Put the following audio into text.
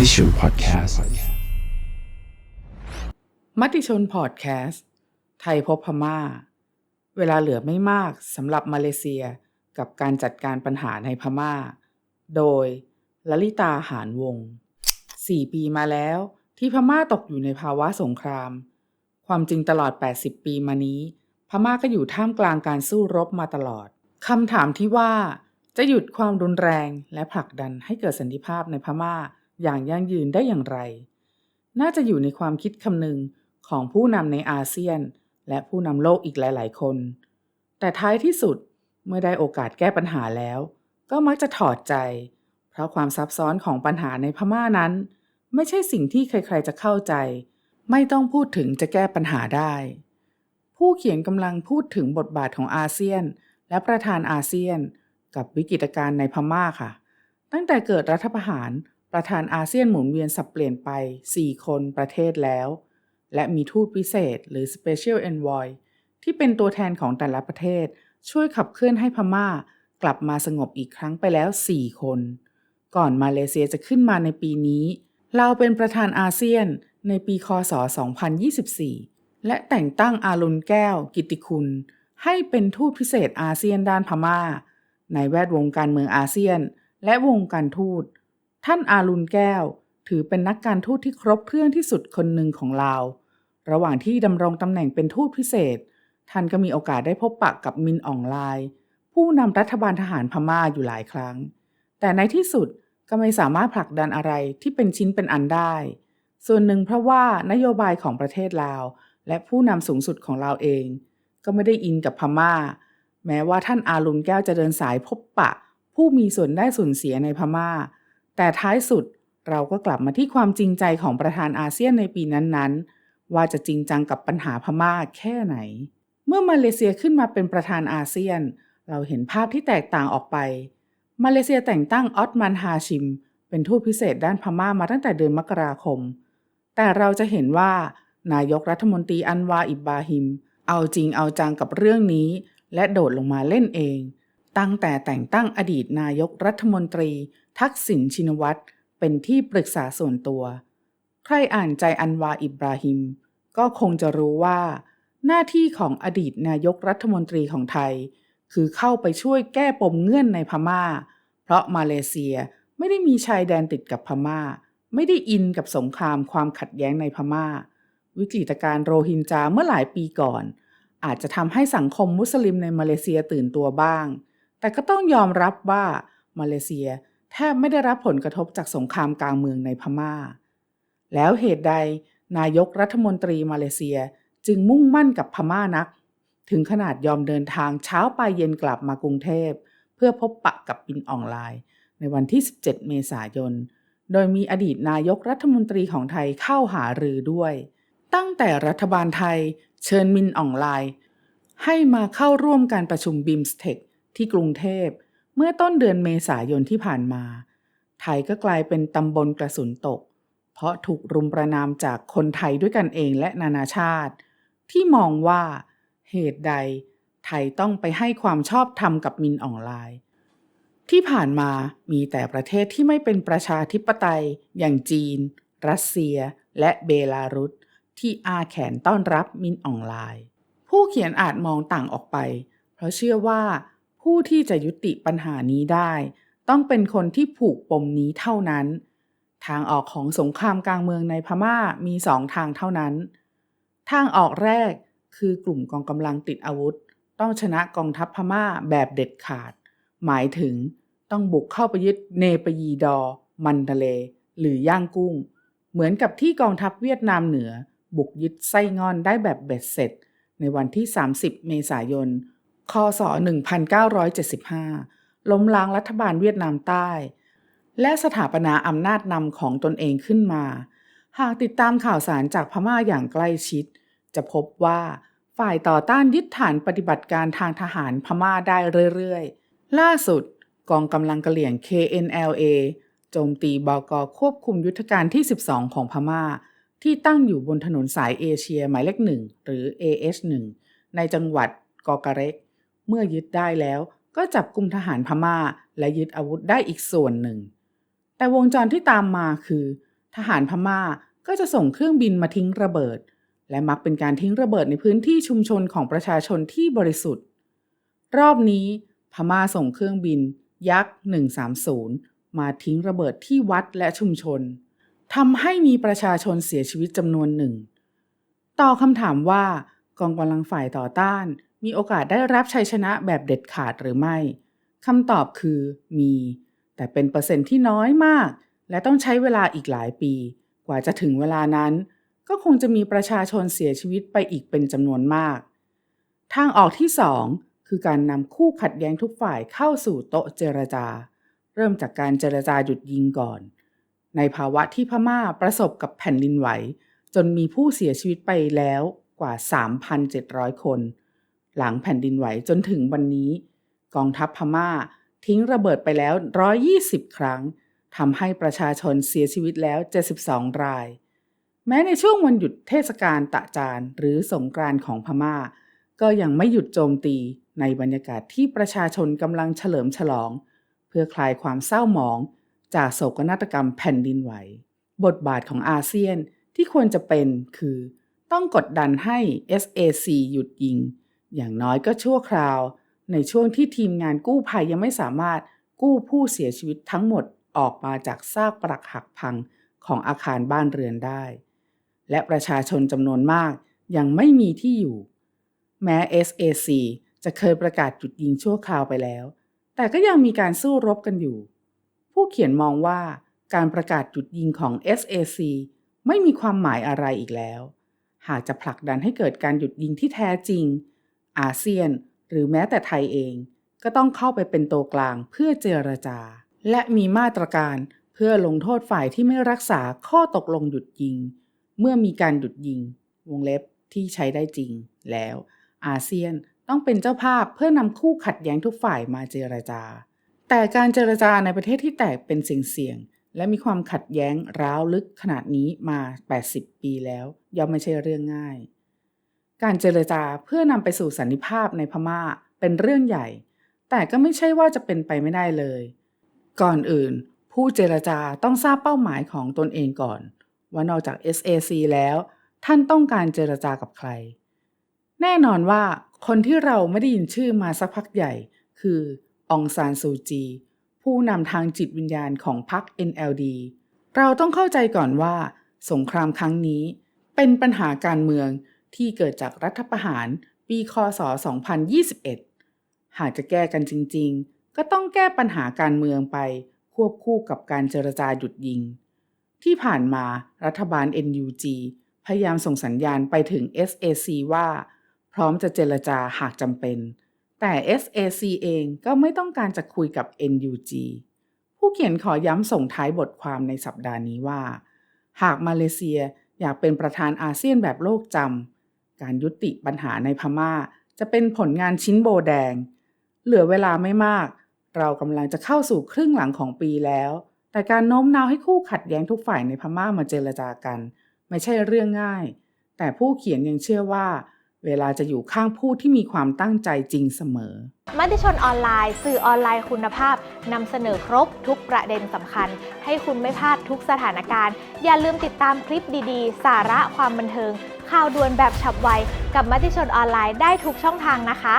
มติชนพอดแคสต์มติชนพอดแคสต์ไทยพบพม่า เวลาเหลือไม่มากสำหรับมาเลเซียกับการจัดการปัญหาในพม่า โดยลลิตาหารวงสี่ปีมาแล้วที่พม่าตกอยู่ในภาวะสงคราม ความจริงตลอด 80 ปีมานี้ พม่าก็อยู่ท่ามกลางการสู้รบมาตลอดคำถามที่ว่าจะหยุดความรุนแรงและผลักดันให้เกิดสันติภาพในพม่า อย่างยั่งยืนได้อย่างไร น่าจะอยู่ในความคิดคำนึงของผู้นำในอาเซียน และผู้นำโลกอีกหลาย ๆ คน แต่ท้ายที่สุดเมื่อได้โอกาสแก้ปัญหาแล้ว ก็มักจะถอดใจ เพราะความซับซ้อนของปัญหาในพม่านั้น ไม่ใช่สิ่งที่ใคร ๆ จะเข้าใจ ไม่ต้องพูดถึงจะแก้ปัญหาได้ ผู้เขียนกำลังพูดถึงบทบาทของอาเซียน และประธานอาเซียน กับวิกฤตการณ์ในพม่าค่ะ ตั้งแต่เกิดรัฐประหาร ประธานอาเซียนหมุนเวียนสับเปลี่ยนไป 4 คนประเทศแล้ว และมีทูตพิเศษหรือ Special Envoy ที่เป็นตัวแทนของแต่ละประเทศ ช่วยขับเคลื่อนให้พม่ากลับมาสงบอีกครั้งไปแล้ว 4 คน ก่อนมาเลเซียจะขึ้นมาในปีนี้ เราเป็นประธานอาเซียนในปีคศ 2024 และแต่งตั้งอารุณแก้ว กิตติคุณ ให้เป็นทูตพิเศษอาเซียนด้านพม่า ในแวดวงการเมืองอาเซียน และวงการทูต ท่านอารุณแก้ว ถือเป็นนักการทูตที่ครบเครื่องที่สุดคนหนึ่งของลาว ระหว่างที่ดำรงตำแหน่งเป็นทูตพิเศษ ท่านก็มีโอกาสได้พบปะกับมินอองไลผู้นำรัฐบาลทหารพม่าอยู่หลายครั้ง แต่ในที่สุดก็ไม่สามารถผลักดันอะไรที่เป็นชิ้นเป็นอันได้ ส่วนหนึ่งเพราะว่านโยบายของประเทศลาว และผู้นำสูงสุดของลาวเอง ก็ไม่ได้อินกับพม่า แม้ว่าท่านอารุณแก้วจะเดินสายพบปะ ผู้มีส่วนได้ส่วนเสียในพม่า แต่ท้ายสุดเราก็กลับมาที่ความจริงใจของประธานอาเซียนในปีนั้นๆ ว่าจะจริงจังกับปัญหาพม่าแค่ไหน เมื่อมาเลเซียขึ้นมาเป็นประธานอาเซียน เราเห็นภาพที่แตกต่างออกไป มาเลเซียแต่งตั้งออตมันฮาชิม เป็นทูตพิเศษด้านพม่ามาตั้งแต่เดือนมกราคม แต่เราจะเห็นว่า นายกรัฐมนตรีอันวาอิบบาฮิม เอาจริงเอาจังกับเรื่องนี้ และโดดลงมาเล่นเอง ตั้งแต่แต่งตั้งอดีตนายกรัฐมนตรี ทักษิณชินวัตรเป็นที่ปรึกษาส่วนตัว ใครอ่านใจอันวาอิบราฮิม ก็คงจะรู้ว่า หน้าที่ของอดีตนายกรัฐมนตรีของไทย คือเข้าไปช่วยแก้ปมเงื่อนในพม่า เพราะมาเลเซียไม่ได้มีชายแดนติดกับพม่า ไม่ได้อินกับสงครามความขัดแย้งในพม่า วิกฤตการ์โรฮิงญาเมื่อหลายปีก่อน อาจจะทำให้สังคมมุสลิมในมาเลเซียตื่นตัวบ้าง แต่ก็ต้องยอมรับว่ามาเลเซียแทบไม่ได้รับผลกระทบจากสงครามกลางเมืองในพม่า แล้วเหตุใดนายกรัฐมนตรีมาเลเซียจึงมุ่งมั่นกับพม่านัก ถึงขนาดยอมเดินทางเช้าไปเย็นกลับมากรุงเทพ เพื่อพบปะกับปินออนไลน์ ในวันที่ 17 เมษายน โดยมีอดีตนายกรัฐมนตรีของไทยเข้าหารือด้วย ตั้งแต่รัฐบาลไทยเชิญมินออนไลน์ ให้มาเข้าร่วมการประชุมบิมสเทค ที่กรุงเทพ เมื่อต้นเดือนเมษายนที่ผ่านมา ไทยก็กลายเป็นตำบลกระสุนตก เพราะถูกรุมประนามจากคนไทยด้วยกันเองและนานาชาติ ที่มองว่าเหตุใดไทยต้องไปให้ความชอบธรรมกับมินออนไลน์ ที่ผ่านมามีแต่ประเทศที่ไม่เป็นประชาธิปไตย อย่างจีน รัสเซีย และเบลารุสที่อาแขนต้อนรับมินออนไลน์ ผู้เขียนอาจมองต่างออกไป เพราะเชื่อว่า ผู้ที่จะยุติปัญหานี้ได้ ต้องเป็นคนที่ผูกปมนี้เท่านั้น ทางออกของสงครามกลางเมืองในพม่ามีสองทางเท่านั้น ทางออกแรกคือกลุ่มกองกำลังติดอาวุธ ต้องชนะกองทัพพม่าแบบเด็ดขาด หมายถึงต้องบุกเข้าไปยึดเนปยีดอ มันทะเล หรือย่างกุ้ง เหมือนกับที่กองทัพเวียดนามเหนือ บุกยึดไส้งอนได้แบบเบ็ดเสร็จ ในวันที่ 30 เมษายน คศ 1975 ล้มล้างรัฐบาลเวียดนามใต้ และสถาปนาอำนาจนำของตนเองขึ้นมา หากติดตามข่าวสารจากพม่าอย่างใกล้ชิด จะพบว่าฝ่ายต่อต้านยึดฐานปฏิบัติการทางทหารพม่าได้เรื่อยๆ ล่าสุด กองกำลังกะเหลี่ยง KNLA โจมตีบกควบคุมยุทธการที่ 12 ของพม่า ที่ตั้งอยู่บนถนนสายเอเชียหมายเลขหนึ่งหรือ AH1 ในจังหวัดกอกะเร็ก เมื่อยึดได้แล้วก็จับกลุ่มทหารพม่า และยึดอาวุธได้อีกส่วนหนึ่ง แต่วงจรที่ตามมาคือ ทหารพม่าก็จะส่งเครื่องบินมาทิ้งระเบิด และมักเป็นการทิ้งระเบิดในพื้นที่ชุมชนของประชาชนที่บริสุทธิ์ รอบนี้พม่าส่งเครื่องบิน ยักษ์ 130 มาทิ้งระเบิดที่วัดและชุมชนทำให้มีประชาชนเสียชีวิตจำนวนหนึ่ง ต่อคำถามว่ากองกำลังฝ่ายต่อต้าน มีโอกาสได้รับชัยชนะแบบเด็ดขาดหรือไม่คำตอบคือมี แต่เป็นเปอร์เซ็นต์ที่น้อยมาก และต้องใช้เวลาอีกหลายปี กว่าจะถึงเวลานั้น ก็คงจะมีประชาชนเสียชีวิตไปอีกเป็นจำนวนมาก ทางออกที่สองคือการนำคู่ขัดแย้งทุกฝ่ายเข้าสู่โต๊ะเจรจา เริ่มจากการเจรจาหยุดยิงก่อน ในภาวะที่พม่าประสบกับแผ่นดินไหว จนมีผู้เสียชีวิตไปแล้วกว่า 3,700 คน หลังแผ่นดินไหวจนถึงวันนี้ กองทัพพม่าทิ้งระเบิดไปแล้ว 120 ครั้งทำให้ประชาชนเสียชีวิตแล้ว 72 ราย แม้ในช่วงวันหยุดเทศกาลตะจานหรือสงกรานต์ของพม่า ก็ยังไม่หยุดโจมตีในบรรยากาศที่ประชาชนกำลังเฉลิมฉลอง เพื่อคลายความเศร้าหมอง จากโศกนาฏกรรมแผ่นดินไหว บทบาทของอาเซียนที่ควรจะเป็นคือ ต้องกดดันให้ SAC หยุดยิง อย่างน้อยก็ชั่วคราว ในช่วงที่ทีมงานกู้ภัยยังไม่สามารถกู้ผู้เสียชีวิตทั้งหมดออกมาจากซากปรักหักพังของอาคารบ้านเรือนได้ และประชาชนจำนวนมากยังไม่มีที่อยู่ แม้ SAC จะเคยประกาศหยุดยิงชั่วคราวไปแล้ว แต่ก็ยังมีการสู้รบกันอยู่ ผู้เขียนมองว่าการประกาศหยุดยิงของ SAC ไม่มีความหมายอะไรอีกแล้ว หากจะผลักดันให้เกิดการหยุดยิงที่แท้จริง อาเซียน หรือแม้แต่ไทยเอง ก็ต้องเข้าไปเป็นตัวกลางเพื่อเจรจา และมีมาตรการเพื่อลงโทษฝ่ายที่ไม่รักษาข้อตกลงหยุดยิง เมื่อมีการหยุดยิง วงเล็บที่ใช้ได้จริง แล้ว อาเซียนต้องเป็นเจ้าภาพเพื่อนำคู่ขัดแย้งทุกฝ่ายมาเจรจา แต่การเจรจาในประเทศที่แตกเป็นเสี่ยงๆและมีความขัดแย้งร้าวลึกขนาดนี้มา 80 ปีแล้วย่อมไม่ใช่เรื่องง่าย การเจรจาเพื่อนำไปสู่สันนิภาพในพม่าเป็นเรื่องใหญ่ แต่ก็ไม่ใช่ว่าจะเป็นไปไม่ได้เลย ก่อนอื่น ผู้เจรจาต้องทราบเป้าหมายของตนเองก่อน ว่านอกจาก SAC แล้ว ท่านต้องการเจรจากับใคร แน่นอนว่าคนที่เราไม่ได้ยินชื่อมาสักพักใหญ่ คือองซานซูจี ผู้นำทางจิตวิญญาณของพรรค NLD เราต้องเข้าใจก่อนว่า สงครามครั้งนี้เป็นปัญหาการเมือง ที่เกิดจากรัฐประหารปีคศ 2021 หากจะแก้กันจริง ๆ ก็ต้องแก้ปัญหาการเมืองไปควบคู่กับการเจรจาหยุดยิง ที่ผ่านมารัฐบาล NUG พยายามส่งสัญญาณไปถึง SAC ว่า พร้อมจะเจรจาหากจำเป็น แต่ SAC เองก็ไม่ต้องการจะคุยกับ NUG ผู้เขียนขอย้ำส่งท้ายบทความในสัปดาห์นี้ว่า หากมาเลเซียอยากเป็นประธานอาเซียนแบบโลกจำ การยุติปัญหาในพม่า จะเป็นผลงานชิ้นโบแดง เหลือเวลาไม่มาก เรากำลังจะเข้าสู่ครึ่งหลังของปีแล้ว แต่การโน้มน้าวให้คู่ขัดแย้งทุกฝ่ายในพม่ามาเจรจากัน ไม่ใช่เรื่องง่าย แต่ผู้เขียนยังเชื่อว่า เวลาจะอยู่ข้างผู้ที่มีความตั้งใจจริงเสมอ มติชนออนไลน์ สื่อออนไลน์คุณภาพนำเสนอครบทุกประเด็นสำคัญ ให้คุณไม่พลาดทุกสถานการณ์ อย่าลืมติดตามคลิปดีๆ สาระความบันเทิง ข่าวด่วนแบบฉับไว กับมติชนออนไลน์ได้ทุกช่องทางนะคะ